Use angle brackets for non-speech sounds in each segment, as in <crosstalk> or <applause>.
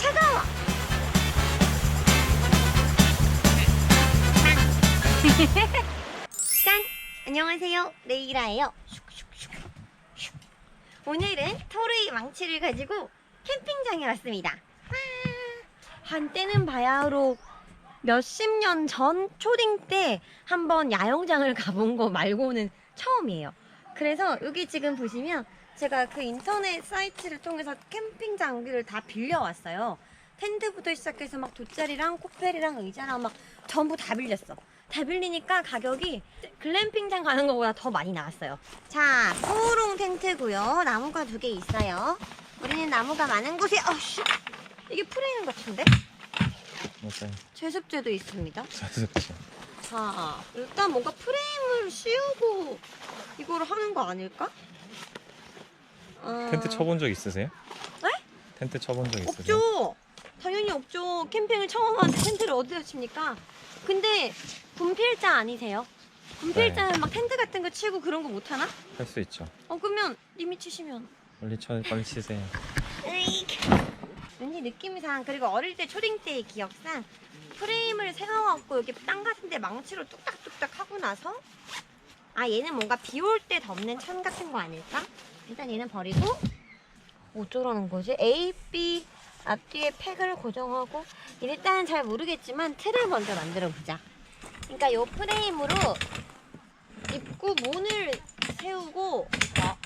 차가워. <laughs> 짠! 안녕하세요. 레이라예요. 오늘은 토르의 망치를 가지고 캠핑장에 왔습니다. 와. 한때는 바야흐로 몇십 년 전 초딩 때 한번 야영장을 <laughs> 가본 거 말고는 처음이에요. 그래서 여기 지금 보시면 제가 그 인터넷 사이트를 통해서 캠핑 장비를 다 빌려왔어요. 텐트부터 시작해서 막 돗자리랑 코펠이랑 의자랑 막 전부 다 빌렸어. 다 빌리니까 가격이 글램핑장 가는 것보다 더 많이 나왔어요. 자, 소롱 텐트고요. 나무가 두 개 있어요. 우리는 나무가 많은 곳에 어씨 이게 프레임 같은데? 맞아요. 제습제도 있습니다. 자습지. 자, 일단 뭔가 프레임을 씌우고 이거를 하는 거 아닐까? 어, 텐트 쳐본 적 있으세요? 네? 텐트 쳐본 적 있으세요? 없죠. 당연히 없죠. 캠핑을 처음 하는데 텐트를 어디다 칩니까? 근데 군필자 아니세요? 군필자는 네. 막 텐트 같은 거 치고 그런 거 못 하나? 할 수 있죠. 어 그러면 님이 치시면 빨리 쳐, 빨리 치세요. 왠지 느낌상 그리고 어릴 때 초딩 때의 기억상 프레임을 세워갖고 여기 땅 같은데 망치로 뚝딱뚝딱 하고 나서 아 얘는 뭔가 비 올 때 덮는 천 같은 거 아닐까? 일단 얘는 버리고 어쩌라는 거지? A, B 앞뒤에 팩을 고정하고 일단은 잘 모르겠지만 틀을 먼저 만들어 보자. 그러니까 요 프레임으로 입구 문을 세우고 어,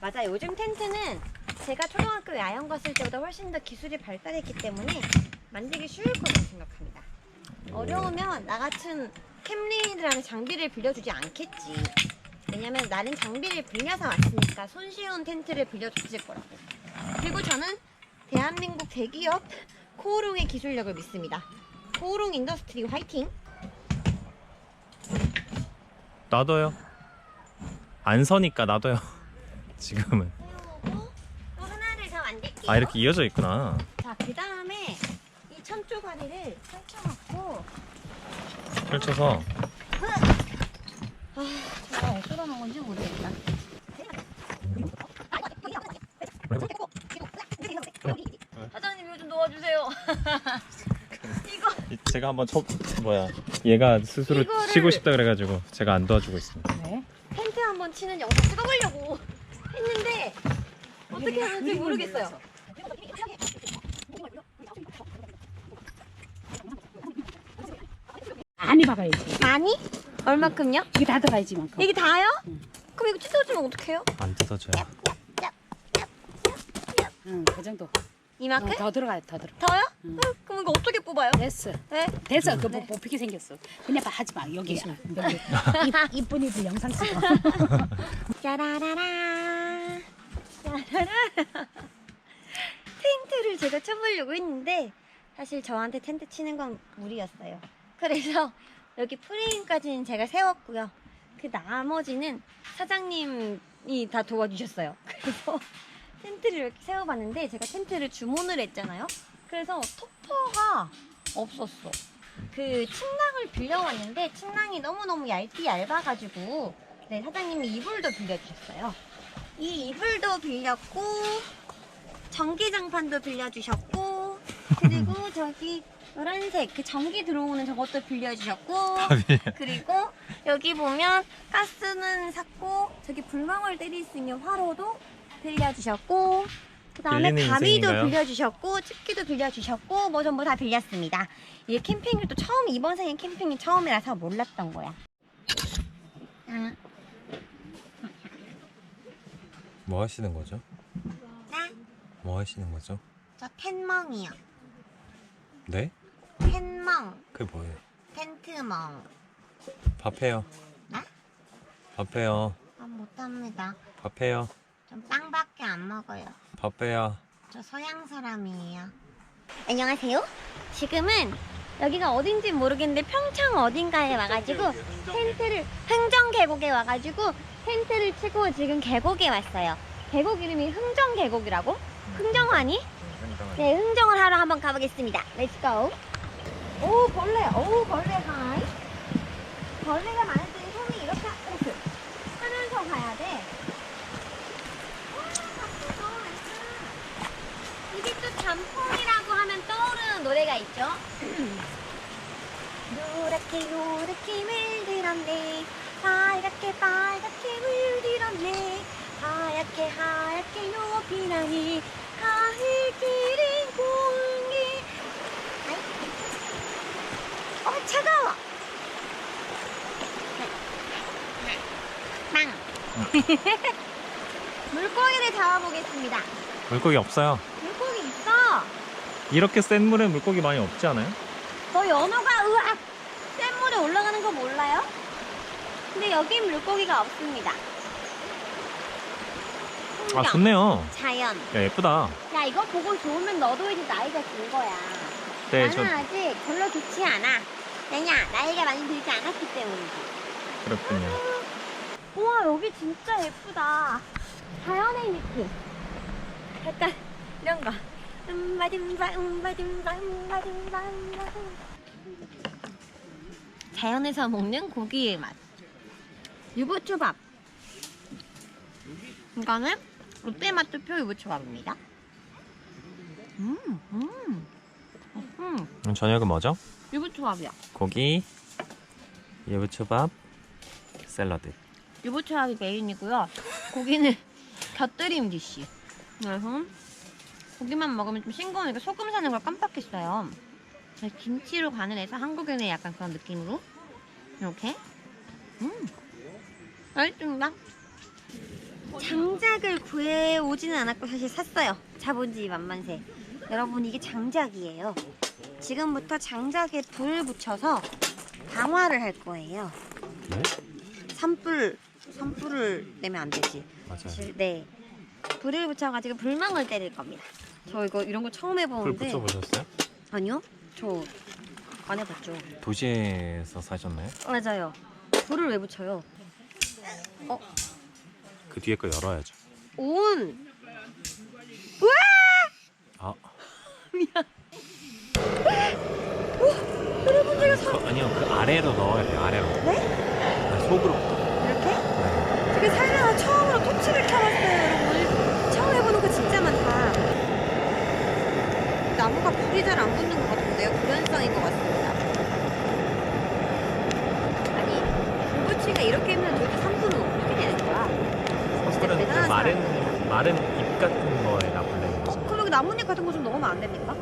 맞아 요즘 텐트는 제가 초등학교 야영 갔을 때보다 훨씬 더 기술이 발달했기 때문에 만들기 쉬울 거라고 생각합니다. 어려우면 나 같은 캠리들한테 장비를 빌려주지 않겠지. 왜냐면 나는 장비를 빌려서 왔으니까 손쉬운 텐트를 빌려줬을 거라고. 그리고 저는 대한민국 대기업 코오롱의 기술력을 믿습니다. 코오롱 인더스트리 화이팅! 놔둬요. 안 서니까 놔둬요. <laughs> 지금은. 또 하나를 더 만들게요. 아 이렇게 이어져 있구나. 자, 그 다음에 이 천조가리를 펼쳐놓고 펼쳐서 아, 제가 왜 쏟아놓은 건지 모르겠다. 사장님 좀 도와주세요. <laughs> 이거 제가 한번 쳐 뭐야 얘가 스스로 이거를- 치고 싶다 그래가지고 제가 안 도와주고 있습니다. 네. 텐트 한번 치는 영상 찍어보려고 했는데 어떻게 하는지 모르겠어요. 많이 박아야지. 많이? 얼마큼요? 이게 다 들어가야지 만큼. 이게 다요? 그럼 이거 찢어지면 어떡해요? 안 뜯어져요. 응, 그 정도. 이만큼? 어, 더 들어가야 더 들어. 더요? 응. 어, 그럼 이거 어떻게 뽑아요? 됐어. 네? 됐어. 그 네. 뭐 뽑히게 생겼어. 그냥 봐 하지 마. 여기. 여기. 이- 이쁜 이들 영상 찍어. <laughs> 짜라라라. 짜라라. 텐트를 제가 쳐보려고 했는데 사실 저한테 텐트 치는 건 무리였어요. 그래서 여기 프레임까지는 제가 세웠고요. 그 나머지는 사장님이 다 도와주셨어요. <laughs> 그래서 텐트를 이렇게 세워봤는데 제가 텐트를 주문을 했잖아요. 그래서 토퍼가 없었어. 그 침낭을 빌려왔는데 침낭이 너무너무 얇디 얇아가지고 네 사장님이 이불도 빌려주셨어요. 이 이불도 빌렸고 전기장판도 빌려주셨고 그리고 저기 노란색 그 전기 들어오는 저것도 빌려주셨고 그리고 여기 보면 가스는 샀고 저기 불멍을 때릴 수 있는 화로도 빌려주셨고 그 다음에 빌리는 가위도 인생인가요? 빌려주셨고 집기도 빌려주셨고 뭐 전부 다 빌렸습니다. 이게 캠핑을 또 처음 이번 생에 캠핑이 처음이라서 몰랐던 거야. 아, 뭐 하시는 거죠? 나? 뭐 하시는 거죠? 저 텐멍이요. 네? 텐멍, 그게 뭐예요? 텐트멍. 밥해요. 아? 밥해요. 아, 못합니다. 밥해요. 전 빵밖에 안 먹어요. 밥해요. 저 서양 사람이에요. 안녕하세요. 지금은 여기가 어딘지 모르겠는데 평창 어딘가에 와가지고 텐트를 흥정 계곡에 와가지고 텐트를 치고 지금 계곡에 왔어요. 계곡 이름이 흥정 계곡이라고? 흥정하니? 네, 흥정을 하러 한번 가보겠습니다. Let's go. 오 벌레, 오 벌레 하이. 벌레가 때는 손이 이렇게 이렇게 하면서 가야 돼. 와, 바쁘다. 이게 또 단풍이라고 있죠? <clears throat> 노랗게 노랗게 물들었네 하얗게 빨갛게 물들었네 하얗게 하얗게 높이 나니 가을 길은 공기 어 차가워 빵 물고기를 잡아보겠습니다 물고기 없어요. 물고기 있어 이렇게 센 물에 물고기 많이 없지 않아요? 너 연어가 으악 센 물에 올라가는 거 몰라요? 근데 여긴 물고기가 없습니다. 아 풍경, 좋네요. 자연. 야 예쁘다. 야 이거 보고 좋으면 너도 이제 나이가 든 거야. 네, 나는 저 아직 별로 좋지 않아. 왜냐 나이가 많이 들지 않았기 때문이지. 그렇군요. 우와 여기 진짜 예쁘다. 자연의 느낌. 약간 이런 거. 음바dim바 음바dim바 음바dim바 음바dim바 자연에서 먹는 고기의 맛. 유부초밥. 이거는 롯데마트 표 유부초밥입니다. 음, 음, 음, 음, 저녁은 뭐죠? 유부초밥이야. 고기, 예부초밥, 샐러드. 유부초밥이 메인이고요. 고기는 <laughs> 곁들임 디시. 그래서 고기만 먹으면 좀 싱거우니까 소금 사는 걸 깜빡했어요. 김치로 간을 해서 한국인의 약간 그런 느낌으로 이렇게 음 맛있습니다. 장작을 구해 오지는 않았고 사실 샀어요. 자본주의 만만세. 여러분 이게 장작이에요. 지금부터 장작에 불을 붙여서 강화를 할 거예요. 네? 산불 산불을 내면 안 되지. 맞아요. 네. 불을 붙여가지고 불망을 때릴 겁니다. 저 이거 이런 거 처음 불 해보는데 붙여보셨어요? 아니요, 저 안 해봤죠. 도시에서 사셨나요? 맞아요. 불을 왜 붙여요? 그 뒤에 거 열어야죠. 온 아, <laughs> 여러분 제가 사... 그, 아니요 그 아래로 넣어야 돼요. 아래로. 네? 아, 속으로. 이렇게? 네. 제가 살면서 처음으로 토치를 켜봤어요, 여러분. 처음 해보는 거 진짜 많다. 나무가 불이 잘 안 붙는 것 같은데요? 불연성인 것 같습니다. 아니, 불붙이가 이렇게 하면 도대체 산불은 어떻게 되는 거야? 진짜 속으로는 그 대단한 마른. 마른 잎 같은 거에다 불리는 어. 그럼 여기 나뭇잎 같은 거 좀 넣으면 안 됩니까?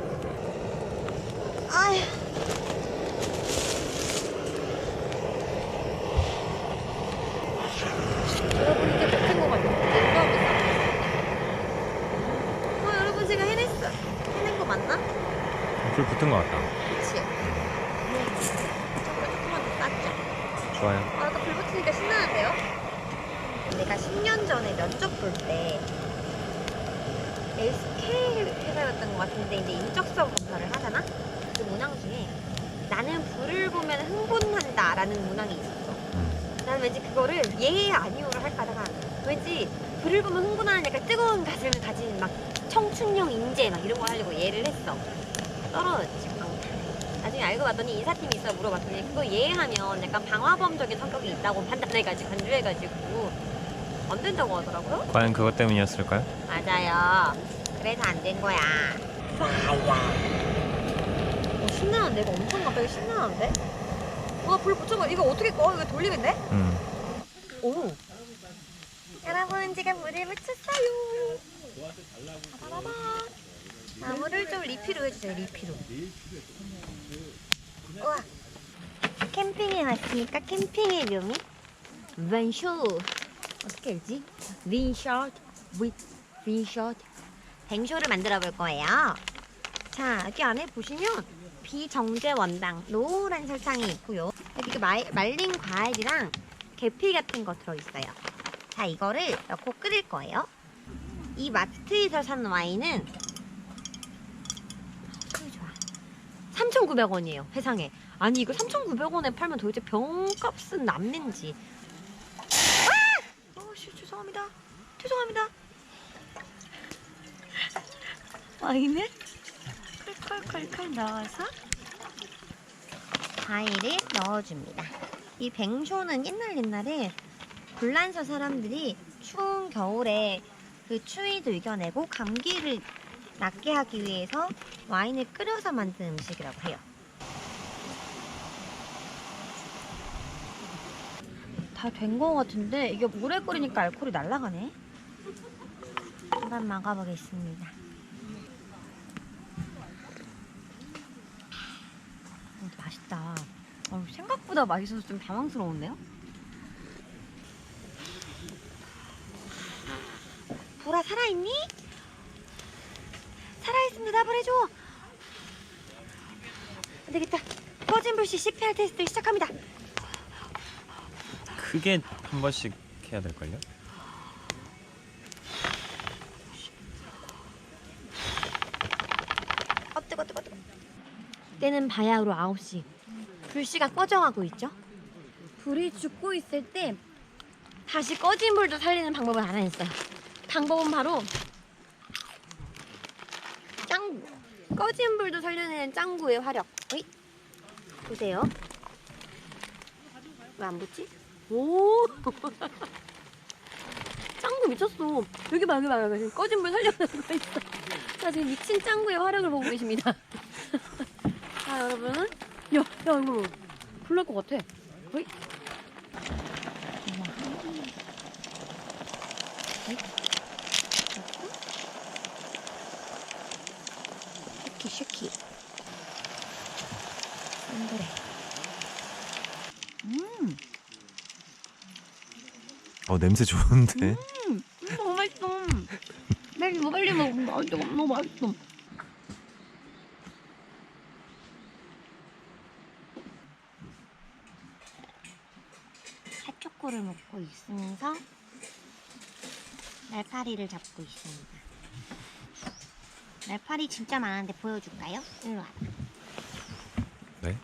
아휴. 여러분 이제 붙은 것 같아요. 어 여러분 제가 해냈어. 해낸 거 맞나? 불 붙은 것 같다. 그치? 이쪽으로 조금만 더 쌌죠? 좋아요. 아, 아까 불 붙으니까 신나는데요? 내가 10년 전에 면접 볼때 SK 회사였던 것 같은데 이제 인적성 검사를 하잖아? 그 문항 중에 나는 불을 보면 흥분한다 라는 문항이 있었어 음. 나는 왠지 그거를 예 아니오를 할까 하다가 왠지 불을 보면 흥분하는 약간 뜨거운 가슴을 가진 막 청춘형 인재 막 이런 거 하려고 예를 했어 떨어졌지 방탄 나중에 알고 봤더니 인사팀이 있어 물어봤더니 그거 예하면 약간 방화범적인 성격이 있다고 판단해가지고 간주해가지고 안 된다고 하더라고요 과연 그것 때문이었을까요? 맞아요. 그래서 안 된 거야. 어, 신나는데? 이거 엄청 갑자기 신나는데? 와, 불 붙여봐. 이거 어떻게 꺼? 이거 돌리면 돼? 음. 오. 여러분, 제가 물을 붙였어요. 아, 물을 좀 리필로 해주세요, 리필로. 우와. 캠핑에 왔으니까 캠핑의 묘미? 왼쇼. 어떻게 알지? 윈샷 with 윈샷 뱅쇼를 만들어 볼 거예요. 자 여기 안에 보시면 비정제 원당 노란 설탕이 있고요. 여기 그 말, 말린 과일이랑 계피 같은 거 들어있어요. 자 이거를 넣고 끓일 거예요. 이 마트에서 산 와인은 크 좋아. 3,900원이에요. 세상에. 아니 이거 3,900원에 팔면 도대체 병값은 남는지. 어, 씨, 죄송합니다. 죄송합니다. 와인을 컬컬컬컬 넣어서 과일을 넣어줍니다. 이 뱅쇼는 옛날 옛날에 불란서 사람들이 추운 겨울에 그 추위도 이겨내고 감기를 낫게 하기 위해서 와인을 끓여서 만든 음식이라고 해요. 다 된 거 같은데 이게 오래 끓이니까 알코올이 날아가네. 한번 막아보겠습니다. 어, 맛있다. 어, 생각보다 맛있어서 좀 당황스러운데요? 보라 살아있니? 대답을 해줘. 안 되겠다. 꺼진 불씨 CPR 테스트 시작합니다. 크게 한 번씩 해야 될걸요? 어 뜨거 뜨거 뜨거. 때는 바야흐로 9시. 불씨가 꺼져가고 있죠. 불이 죽고 있을 때 다시 꺼진 불도 살리는 방법을 알아냈어요. 방법은 바로 짱구. 꺼진 불도 살려내는 짱구의 화력. 어이? 보세요. 왜 안 붙지? 오! <laughs> 짱구 미쳤어. 여기 봐, 여기 봐, 여기 봐. 꺼진 불 살려내고 있어. 자, 지금 미친 짱구의 화력을 보고 계십니다. <laughs> 자, 여러분. 야, 야, 이거 불날 것 같아. 어이? 쉐키, 쉐키. 안 그래. 음, 어 냄새 좋은데? 음, 너무 맛있어. 빨리 먹어, 빨리 먹어. 맛있어, 너무 맛있어. 초코를 먹고 있으면서 날파리를 잡고 있습니다. 날파리 진짜 많은데 보여줄까요? 일로 와. 네.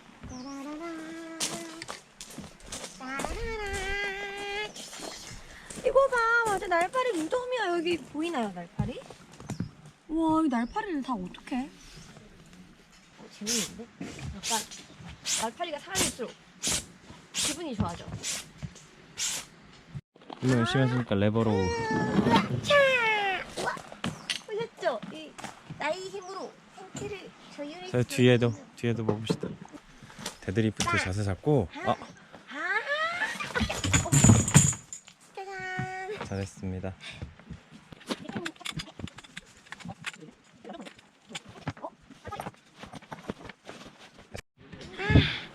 이거 봐, 맞아 날파리 무덤이야 여기 보이나요 날파리? 와, 이 날파리를 다 어떡해? 어, 재밌는데? 약간 날파리가 살아있을수록 기분이 좋아져. 운동 열심히 하시니까 레버로 차! 우와! 보셨죠? 이 나의 힘으로 생태를 조율해 저 뒤에도 뒤에도 봅시다. 데드리프트 자세 잡고 아 아! 어. 짜잔! 잘했습니다.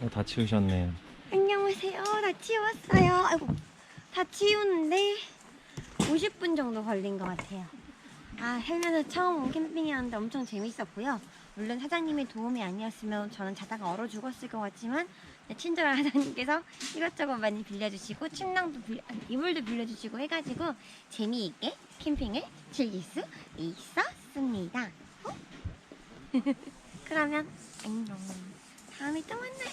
어, 다 치우셨네요. 안녕하세요. 다 치웠어요. 아이고, 다 치우는데 50분 정도 걸린 것 같아요. 아, 헬면에 처음 온 캠핑이었는데 엄청 재밌었고요. 물론 사장님의 도움이 아니었으면 저는 자다가 얼어 죽었을 것 같지만 친절한 사장님께서 이것저것 많이 빌려주시고 침낭도 빌려, 이불도 빌려주시고 해가지고 재미있게 캠핑을 즐길 수 있었습니다. 어? <laughs> 그러면 안녕. 다음에 또 만나요.